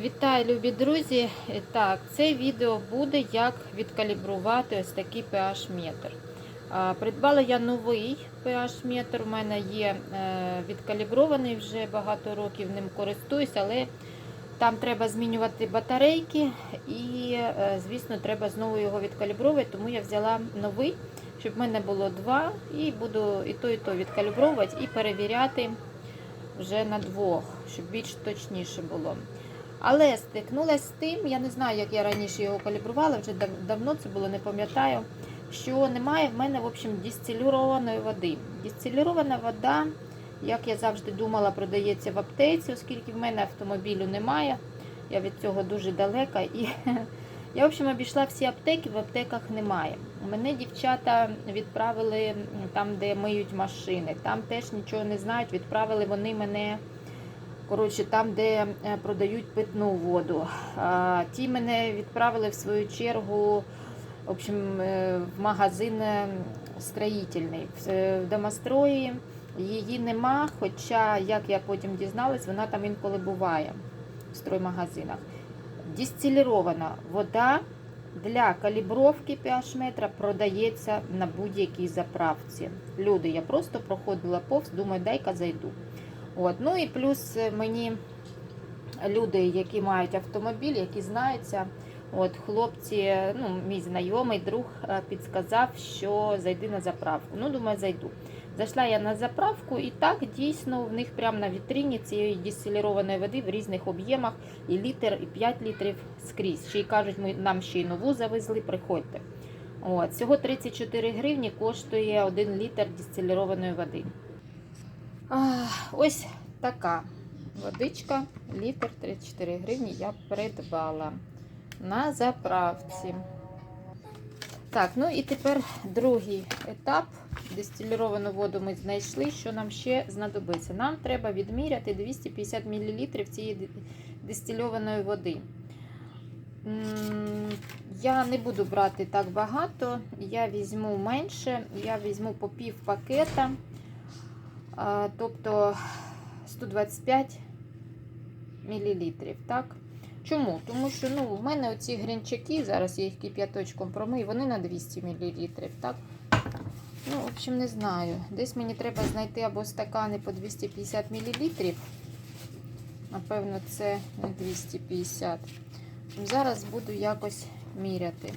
Вітаю, любі друзі! Так, це відео буде, як відкалібрувати ось такий pH-метр. Придбала я новий pH-метр. У мене є е, відкалібрований вже багато років ним користуюсь, але там треба змінювати батарейки і, е, звісно, треба знову його відкалібровувати, тому я взяла новий, щоб в мене було два, і буду і то, і то відкалібровувати і перевіряти вже на двох, щоб більш точніше було. Але стикнулася з тим, я не знаю, як я раніше його калібрувала, вже дав- давно це було, не пам'ятаю, що немає в мене в общем, дистилірованої води. Дистилірована вода, як я завжди думала, продається в аптеці, оскільки в мене автомобілю немає. Я від цього дуже далека. І я, в общем, обійшла всі аптеки, в аптеках немає. Мене дівчата відправили там, де миють машини, там теж нічого не знають. Відправили вони мене. Коротше, там, де е, продають питну воду. Ті мене відправили в свою чергу в, общем, е, в магазин е, строїтельний. В, домострої її нема, хоча, як я потім дізналась, вона там інколи буває в строймагазинах. Дистилірована вода для калібровки pH метра продається на будь-якій заправці. Люди, я просто проходила повз, думаю, дай-ка зайду. От. Ну і плюс е, мені люди, які мають автомобіль, які знаються, от хлопці, ну, мій знайомий друг е, підсказав, що зайди на заправку. Ну, думаю, зайду. Зайшла я на заправку, і так дійсно в них прямо на вітріні цієї дистилірованої води в різних об'ємах і літр, і 5 літрів скрізь. Ще й кажуть, ми нам ще й нову завезли, приходьте. От, всього 34 гривні коштує 1 літр дистилірованої води. Ось така водичка, літр 34 гривні я придбала на заправці. Так, ну і тепер другий етап. Дистиліровану воду ми знайшли. Що нам ще знадобиться? Нам треба відміряти 250 мл цієї дистильованої води. Я не буду брати так багато, я візьму менше, я візьму по пів пакета. Тобто 125 мл. Так? Чому? Тому що ну, в мене оці грінчаки, зараз я їх кип'яточком промию, вони на 200 мл. Так? Ну, в общем, не знаю. Десь мені треба знайти або стакани по 250 мл. Напевно, це не 250. Зараз буду якось міряти.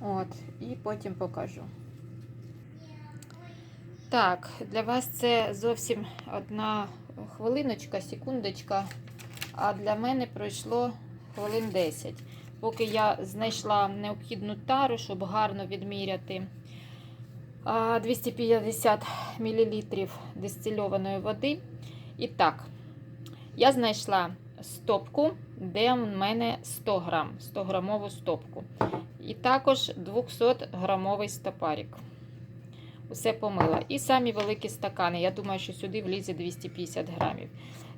От, і потім покажу. Так, для вас це зовсім одна хвилиночка, секундочка, а для мене пройшло хвилин 10. Поки я знайшла необхідну тару, щоб гарно відміряти 250 мл дистильованої води. І так, я знайшла стопку, де в мене 100 грам, 100 грамову стопку. І також 200 грамовий стопарик. Усе помила. І самі великі стакани. Я думаю, що сюди влізе 250 грамів.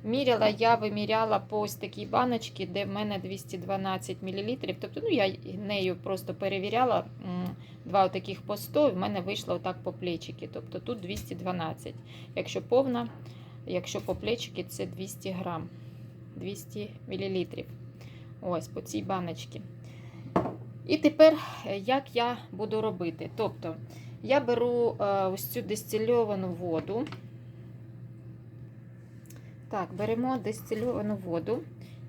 Міряла, я виміряла по ось такій баночці, де в мене 212 мл. Тобто, ну, я нею просто перевіряла два таких по 100, і в мене вийшло отак по плечики. Тобто тут 212. Якщо повна, якщо по плечики, це 200 грам. 200 мл. Ось по цій баночці. І тепер, е, як я буду робити? Тобто, я беру е, ось цю дистильовану воду. Так, беремо дистильовану воду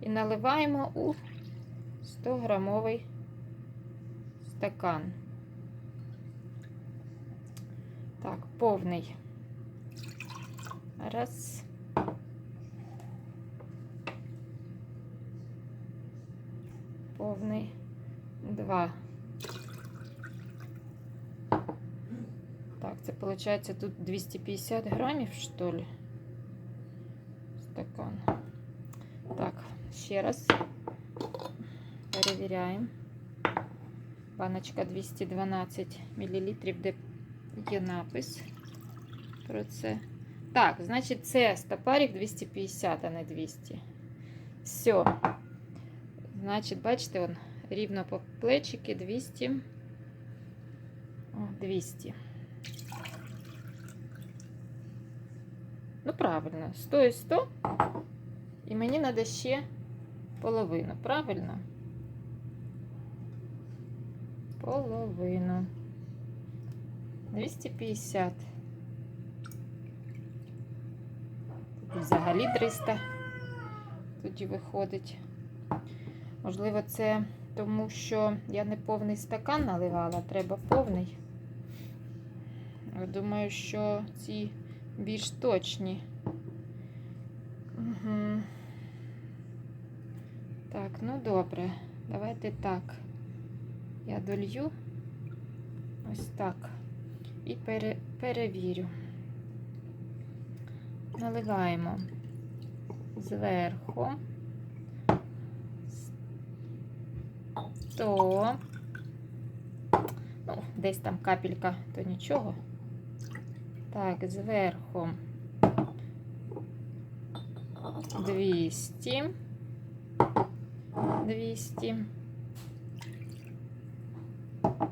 і наливаємо у 100 грамовий стакан. Так, повний. Раз. Повний. Два. Так, це виходить тут 250 грамів, що ли? Стакан. Так, ще раз перевіряємо. Баночка 212 мл, де є напис про це. Так, значить, це стопарик 250, а не 200. Все. Значить, бачите, он рівно по плечики 200. О, 200. Правильно, 100 і 100. І мені треба ще половину, правильно? Половину. 250. Тут взагалі 300 тоді виходить. Можливо, це тому, що я не повний стакан наливала, треба повний. Думаю, що ці більш точні. Угу. Так, ну добре. Давайте так. Я долью ось так. І пере, перевірю. Наливаємо зверху. 100. Ну, десь там капелька, то нічого. Так, зверху 200. 200.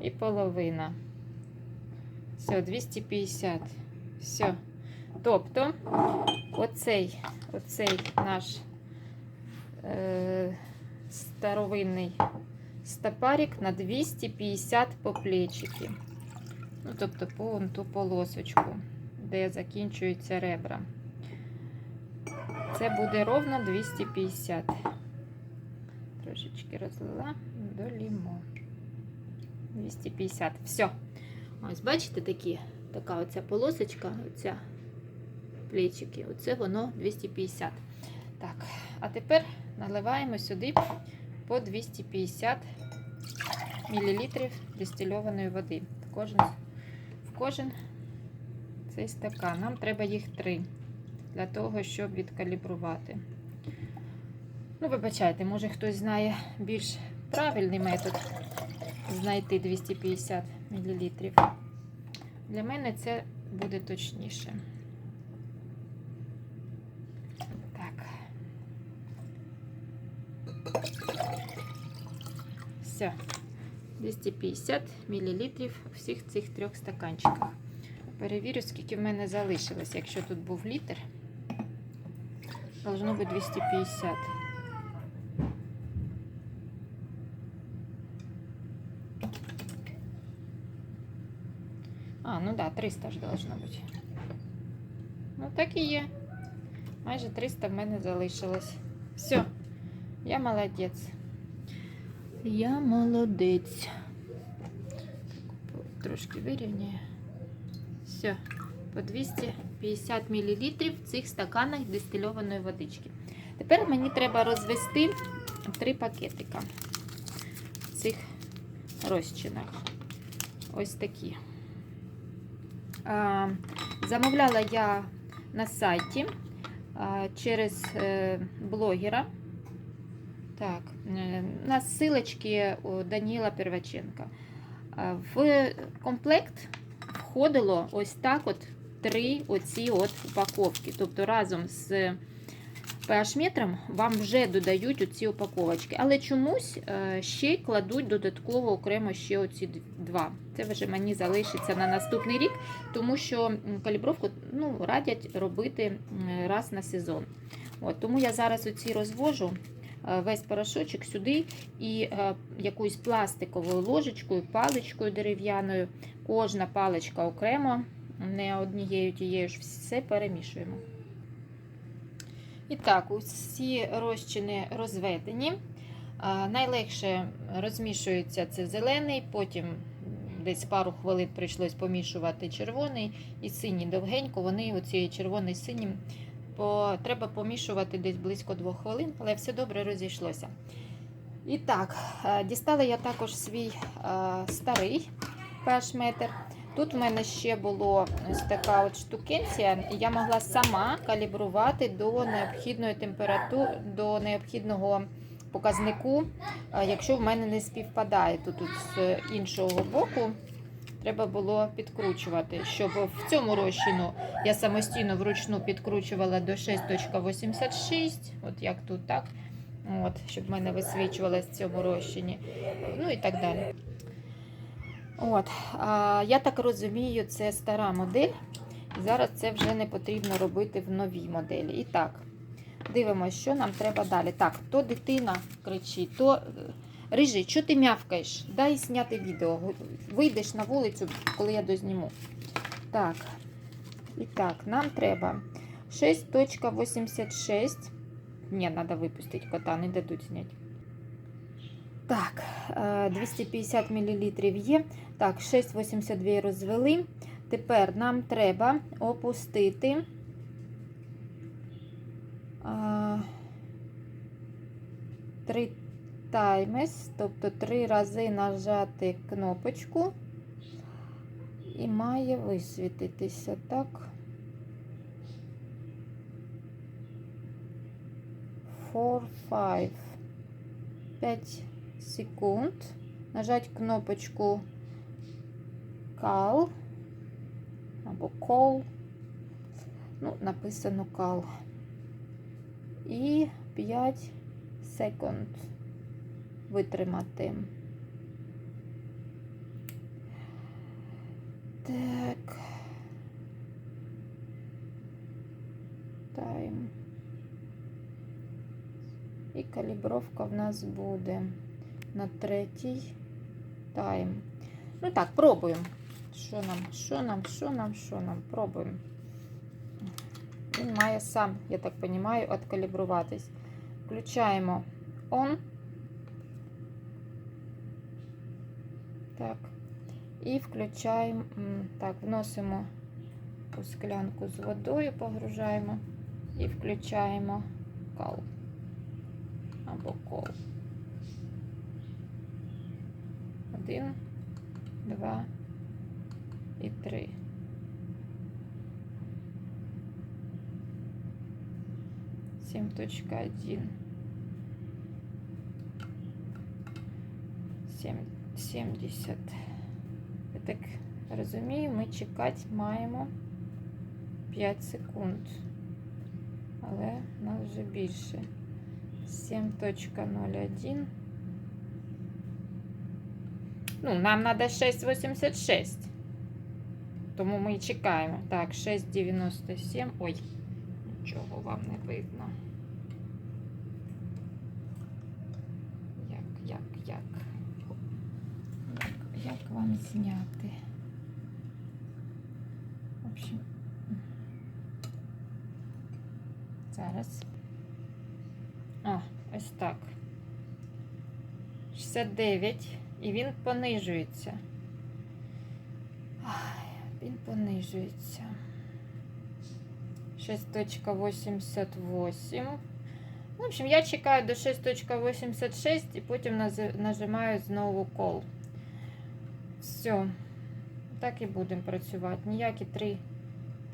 І половина. Все, 250. Все. Тобто, оцей, оцей наш е, старовинний стопарик на 250 по плечики. Ну, тобто по ту полосочку, де закінчуються ребра. Це буде ровно 250. Трошечки розлила, долімо. 250. Все. Ось, бачите, такі, така оця полосочка, оця плечики. Оце воно 250. Так, а тепер наливаємо сюди по 250 мл дистильованої води. В кожен, в кожен цей стакан. Нам треба їх три для того, щоб відкалібрувати. Ну, вибачайте, може хтось знає більш правильний метод знайти 250 мл. Для мене це буде точніше. Так. Все. 250 мл у всіх цих трьох стаканчиках. Перевірю, скільки в мене залишилось. Якщо тут був літр, должно бути 250. А, ну да, 300 ж должно бути. Ну, так і є. Майже 300 в мене залишилось. Все, я молодець. Я молодець. Трошки вирівняю. Все, По 250 мл в цих стаканах дистильованої водички. Тепер мені треба розвести три пакетика в цих розчинах. Ось такі. Замовляла я на сайті через е, блогера. Так, е, на ссылочки у Даніла Перваченка. В комплект входило ось так от три оці от упаковки. Тобто разом з pH-метром вам вже додають оці упаковочки. Але чомусь е, ще кладуть додатково окремо ще оці два. Це вже мені залишиться на наступний рік, тому що калібровку ну, радять робити раз на сезон. От, тому я зараз оці розвожу е, весь порошочок сюди і е, якоюсь пластиковою ложечкою, паличкою дерев'яною. Кожна паличка окремо, не однією тією ж все перемішуємо. І так, усі розчини розведені. Найлегше розмішується це зелений, потім десь пару хвилин прийшлось помішувати червоний і синій довгенько. Вони оці червоний синім по, треба помішувати десь близько двох хвилин, але все добре розійшлося. І так, дістала я також свій старий pH-метр. Тут в мене ще було ось така от штукенція, і я могла сама калібрувати до необхідної температури, до необхідного показнику, якщо в мене не співпадає. То тут з іншого боку треба було підкручувати, щоб в цьому розчину я самостійно вручну підкручувала до 6.86, от як тут, так? От, щоб в мене висвічувалося в цьому розчині. Ну і так далі. От, а, я так розумію, це стара модель. Зараз це вже не потрібно робити в новій моделі. І так, Дивимося, що нам треба далі. Так, то дитина кричить, то. е, Рижий, що ти мявкаєш? Дай зняти відео. Вийдеш на вулицю, коли я дозніму. Так. І так, нам треба 6.86. Ні, треба випустити кота, не дадуть зняти. Так, е, 250 мл є. Так, 6,82 розвели. Тепер нам треба опустити. Три таймес, тобто три рази нажати кнопочку і має висвітитися, так? Four, five. 5 секунд. Нажать кнопочку Call або Call. Ну, написано Call. І 5 секунд витримати. Так. Тайм. І калібровка в нас буде на третій тайм. Ну так, пробуємо. Що нам, що нам, що нам, що нам? Пробуємо. Він має сам, я так розумію, відкалібруватись. Включаємо on. Так. І включаємо, так, вносимо у склянку з водою, погружаємо і включаємо кал або кол. Один, два і три. Сім точка один. Сім, сімдесят. Я так розумію, ми чекати маємо 5 секунд. Але нас вже більше. 7.01. Ну, нам треба 6,86. Тому ми і чекаємо. Так, 6,97. Ой, нічого вам не видно. Як, як, як? Як, як вам зняти? В общем, зараз. А, ось так. 69. І він понижується. Понижується. 6.88. В общем, я чекаю до 6.86 і потім нажимаю знову кол. Все. Так і будемо працювати. Ніякі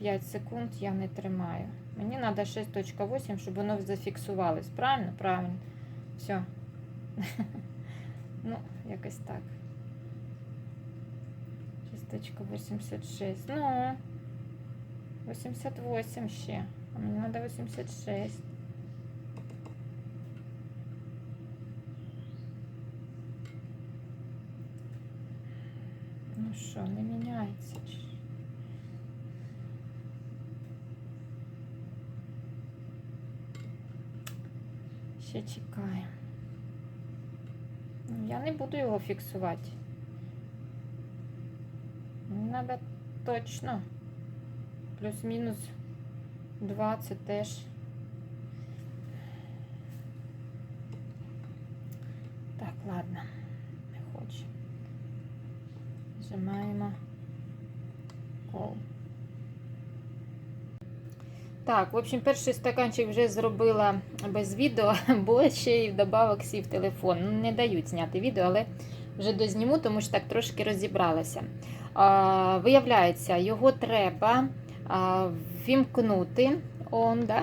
3-5 секунд я не тримаю. Мені треба 6.8, щоб воно зафіксувалось. Правильно? Правильно. Все. Ну, якось так. 6.86. Ну, 88 ще. А мені треба 86. Ну що, не міняється. ж. Ще чекаємо. Ну, Я не буду його фіксувати. Треба точно. Плюс-мінус 20 теж. Так, ладно, не хочу. Нажимаємо кол. Так, в общем, перший стаканчик вже зробила без відео, бо ще й вдобавок сів телефон. Ну, не дають зняти відео, але вже дозніму, тому що так трошки розібралася. Виявляється, його треба вімкнути. Он, да?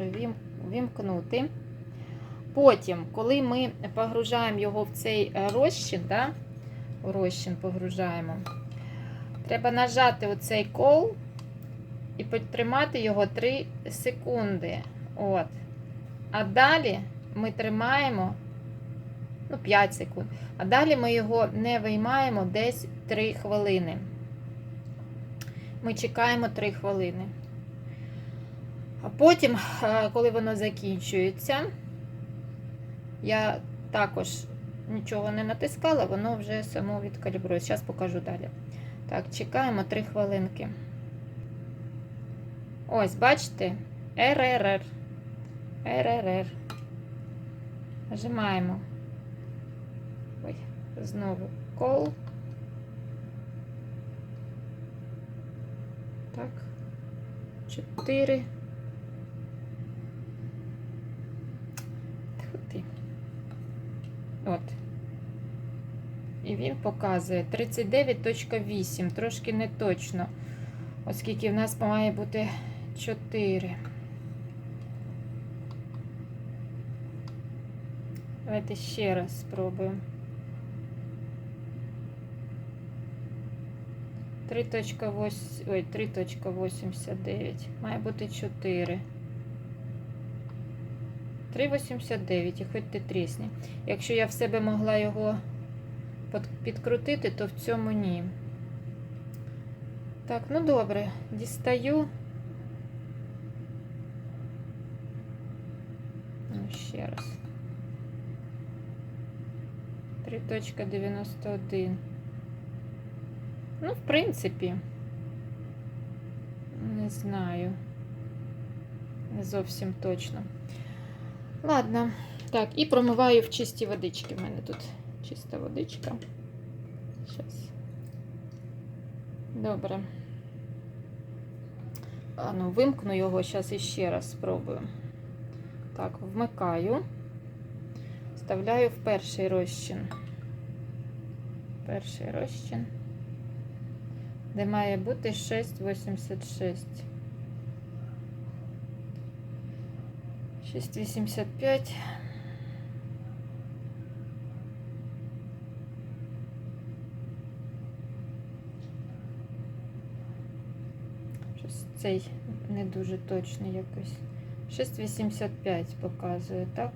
Вім, вімкнути. Потім, коли ми погружаємо його в цей розчин, да? розчин погружаємо, треба нажати оцей кол і потримати його 3 секунди. От. А далі ми тримаємо ну, 5 секунд. А далі ми його не виймаємо десь 3 хвилини. Ми чекаємо 3 хвилини. А потім, е, коли воно закінчується, я також нічого не натискала, воно вже само відкалібрує. Зараз покажу далі. Так, чекаємо 3 хвилинки. Ось, бачите? РРР. РРР. Нажимаємо. Знову кол. Так. 4. Тьфу. От. І він показує 39.8, трошки не точно, оскільки в нас має бути 4. Давайте ще раз спробуємо. 3.8, ой, 3.89. Має бути 4. 3,89 і хоч ти трісні. Якщо я в себе могла його підкрутити, то в цьому ні. Так, ну добре, дістаю. Ну, ще раз. 3.91. Ну, в принципі, не знаю. Не зовсім точно. Ладно. Так, і промиваю в чисті водички. У мене тут чиста водичка. Щас. Добре. А ну, вимкну його, зараз іще раз спробую. Так, вмикаю. Вставляю в перший розчин. Перший розчин. Де має бути 6,86. 6,85. Щось цей не дуже точний якось. 6,85 показує, так?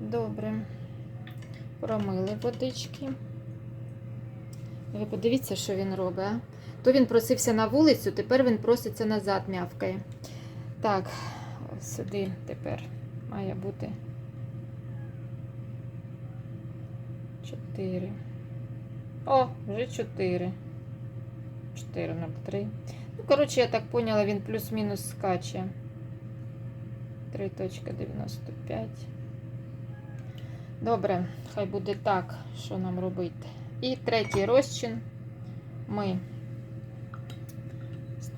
Добре. Промили водички. Ви подивіться, що він робить. То він просився на вулицю, тепер він проситься назад, м'явкає. Так, сюди тепер має бути 4. О, вже 4. 4,03. Ну, коротше, я так поняла, він плюс-мінус скаче. 3.95. Добре, хай буде так, що нам робити. І третій розчин ми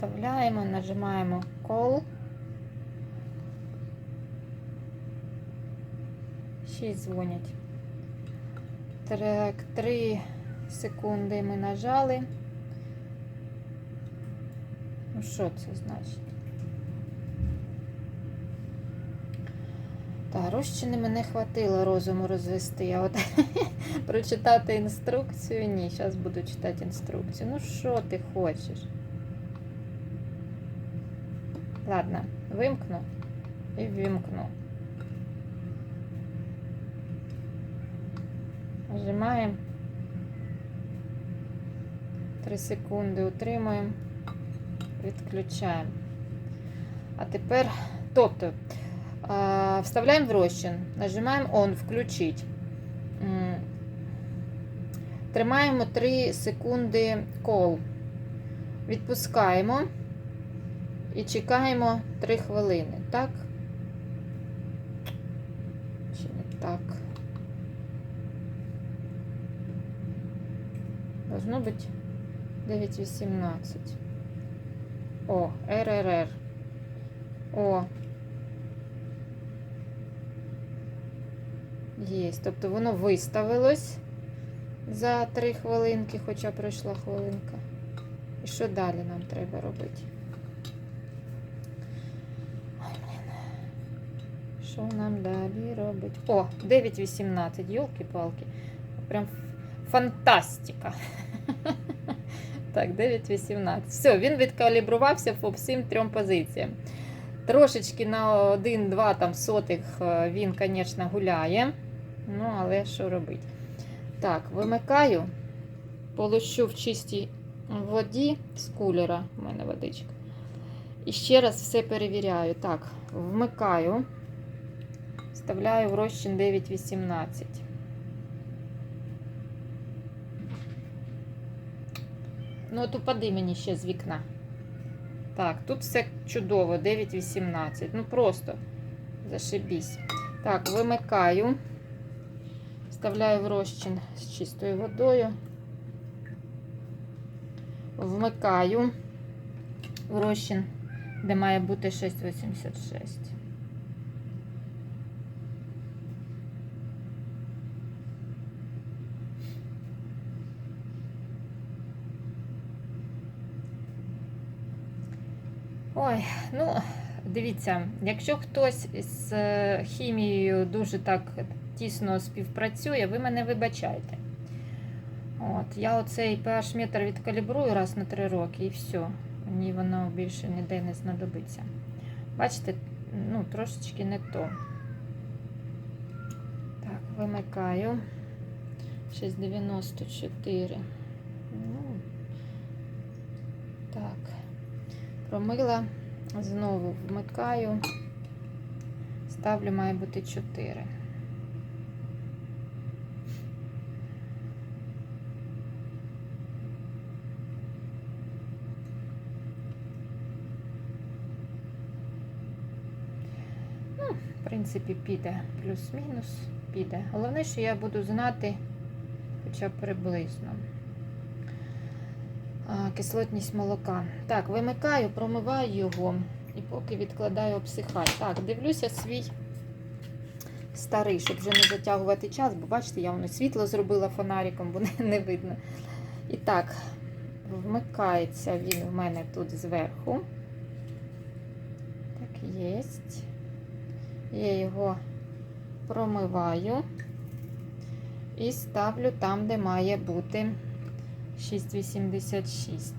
вставляємо, нажимаємо Call. 6 дзвонять. Так, 3 секунди ми нажали. Ну, що це значить? Та, розчини мене хватило розуму розвести. А от прочитати інструкцію ні. Зараз буду читати інструкцію. Ну, що ти хочеш? Ладно, вимкну і вимкну. Нажимаємо. 3 секунди утримуємо, відключаємо. А тепер, тобто, вставляємо в розчин, нажимаємо On, включить. Тримаємо 3 секунди call. Відпускаємо і чекаємо 3 хвилини. Так? Чи не так? Должно быть 9.18. О, РРР. О. Є. Тобто воно виставилось за 3 хвилинки, хоча пройшла хвилинка. І що далі нам треба робити? Ой, блін. Що нам далі робити? О, 9.18, йолки-палки. Прям фантастика. Так, 9.18. Все, він відкалібрувався по всім трьом позиціям. Трошечки на 1-2 там сотих е, він, звісно, гуляє. Ну, але що робити? Так, вимикаю, полощу в чистій воді з кулера, у мене водичка. І ще раз все перевіряю. Так, вмикаю, вставляю в розчин 9,18. Ну, от упади мені ще з вікна. Так, тут все чудово, 9,18. Ну просто зашибісь. Так, вимикаю, вставляю в розчин з чистою водою. Вмикаю в розчин, де має бути 6,86. Ой, ну, дивіться, якщо хтось з е, хімією дуже так тісно співпрацює, ви мене вибачайте. От, я оцей pH метр відкалібрую раз на 3 роки і все. Мені воно більше ніде не знадобиться. Бачите, ну, трошечки не то. Так, вимикаю. 6,94. Ну, так. Промила, знову вмикаю, ставлю, має бути 4. Ну, в принципі, піде плюс-мінус, піде. Головне, що я буду знати хоча б приблизно. Кислотність молока. Так, вимикаю, промиваю його і поки відкладаю обсихати. Так, дивлюся свій старий, щоб вже не затягувати час, бо бачите, я воно світло зробила фонариком, бо не, видно. І так, вмикається він у мене тут зверху. Так, єсть. Я його промиваю і ставлю там, де має бути. 6,86.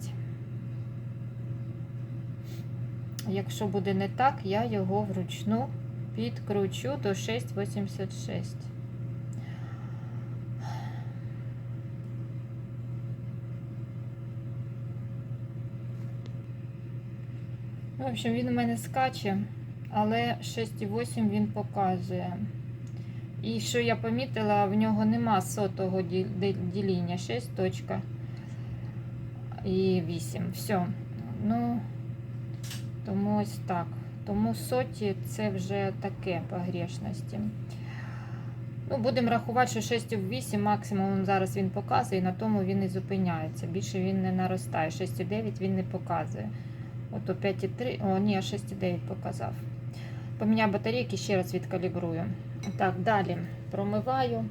Якщо буде не так, я його вручну підкручу до 6,86. В общем, він у мене скаче, але 6,8 він показує. І що я помітила, в нього нема сотого ді- ді- діління 6 точка і 8. Все. Ну, тому ось так. Тому соті це вже таке по грішності. Ну, будемо рахувати, що 6,8 максимум зараз він показує, і на тому він і зупиняється. Більше він не наростає. 6,9 він не показує. Ото 5,3, о, ні, 6,9 показав. Поміняю батарейки, ще раз відкалібрую. Так, далі промиваю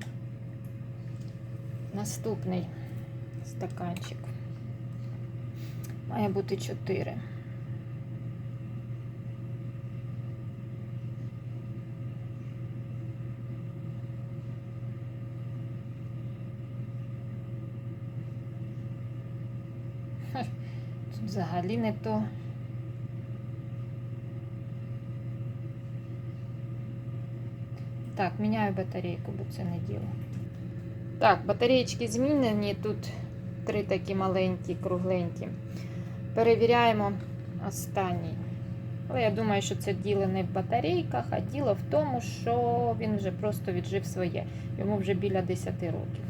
наступний стаканчик. Має бути 4. Тут взагалі не то. Так, міняю батарейку, бо це не діло. Так, батареєчки змінені. Тут три такі маленькі, кругленькі. Перевіряємо останній. Але я думаю, що це діло не в батарейках, а діло в тому, що він вже просто віджив своє. Йому вже біля 10 років.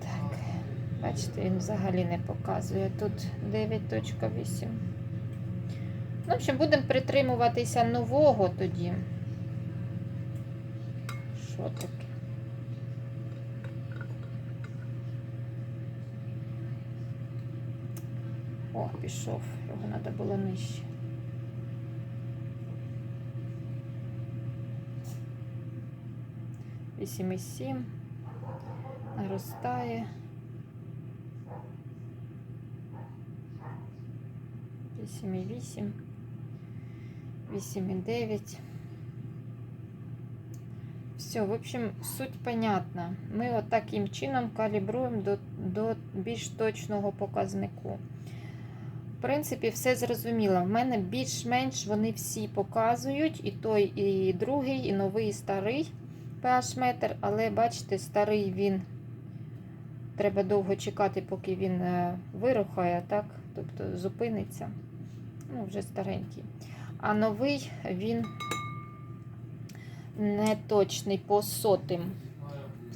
Так, бачите, він взагалі не показує. Тут 9.8. Ну, в общем, будемо притримуватися нового тоді. Що таке? О, пішов, його треба було нижче. Вісім і сім. Наростає. Вісім і вісім. Вісім і дев'ять. Все, в общем, суть понятна. Ми от таким чином калібруємо до, до більш точного показнику. Принципі, все зрозуміло. В мене більш-менш вони всі показують, і той, і другий, і новий, і старий pH метр, але бачите, старий він треба довго чекати, поки він е, вирухає, так? Тобто зупиниться. ну, вже старенький. А новий він не точний по сотим.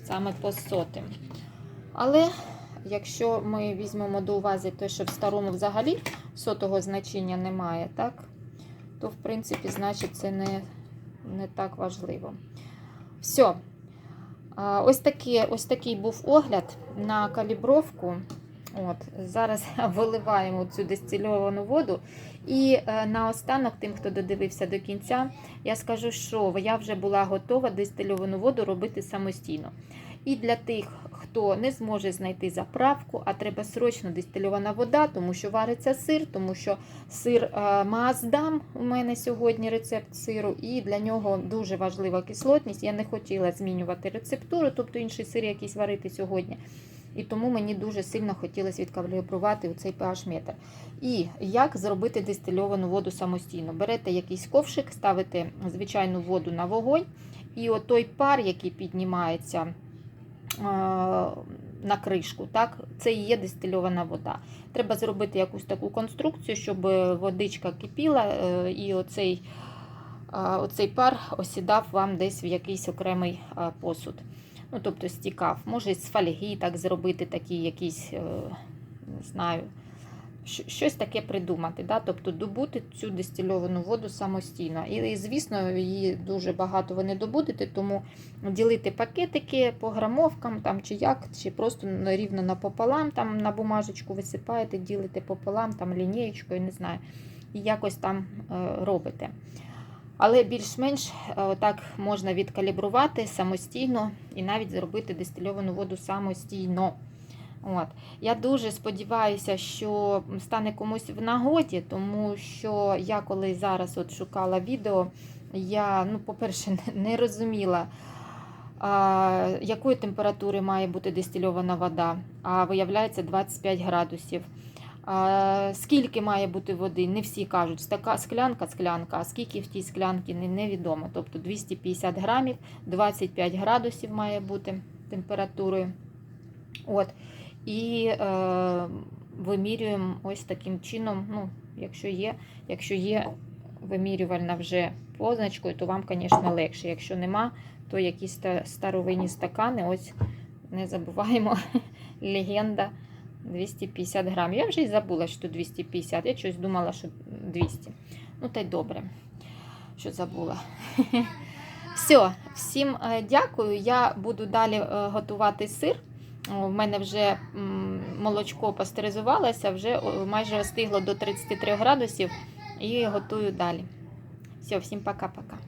Саме по сотим. Але якщо ми візьмемо до уваги те, що в старому взагалі сотого значення немає, так? то в принципі, значить, це не, не так важливо. Все. Ось, такі, ось такий був огляд на калібровку. От, Зараз виливаємо цю дистильовану воду. І е, наостанок, тим, хто додивився до кінця, я скажу, що я вже була готова дистильовану воду робити самостійно. І для тих, хто не зможе знайти заправку, а треба срочно дистильована вода, тому що вариться сир, тому що сир е, Маасдам у мене сьогодні рецепт сиру, і для нього дуже важлива кислотність. Я не хотіла змінювати рецептуру, тобто інший сир якийсь варити сьогодні. І тому мені дуже сильно хотілося відкалібрувати цей pH метр. І як зробити дистильовану воду самостійно? Берете якийсь ковшик, ставите звичайну воду на вогонь, і от той пар, який піднімається е, на кришку, так, це і є дистильована вода. Треба зробити якусь таку конструкцію, щоб водичка кипіла, е, і оцей, е, оцей пар осідав вам десь в якийсь окремий е, посуд. Ну, тобто стікав. Може з фольги так зробити, такі якісь, е, не знаю, щось таке придумати. Да? Тобто добути цю дистильовану воду самостійно. І, звісно, її дуже багато ви не добудете, тому ділити пакетики по грамовкам там, чи як, чи просто рівно напополам, там на бумажечку висипаєте, ділите пополам, там лінієчкою, не знаю, і якось там е, робите. Але більш-менш е, так можна відкалібрувати самостійно і навіть зробити дистильовану воду самостійно. От. Я дуже сподіваюся, що стане комусь в нагоді, тому що я коли зараз от шукала відео, я, ну, по-перше, не- розуміла, а, якої температури має бути дистильована вода, а виявляється 25 градусів. А, скільки має бути води? Не всі кажуть, така склянка, склянка, а скільки в тій склянці невідомо. Тобто 250 грамів, 25 градусів має бути температурою. От. І е, вимірюємо ось таким чином. Ну, якщо є, якщо є вимірювальна вже позначкою, то вам, звісно, легше. Якщо нема, то якісь старовинні стакани, ось не забуваємо, легенда 250 грамів. Я вже й забула, що 250. Я щось думала, що 200. Ну, та й добре, що забула. Все, всім е, дякую. Я буду далі е, готувати сир. У мене вже молочко пастеризувалося, вже майже остигло до 33 градусів і готую далі. Все, всім пока-пока.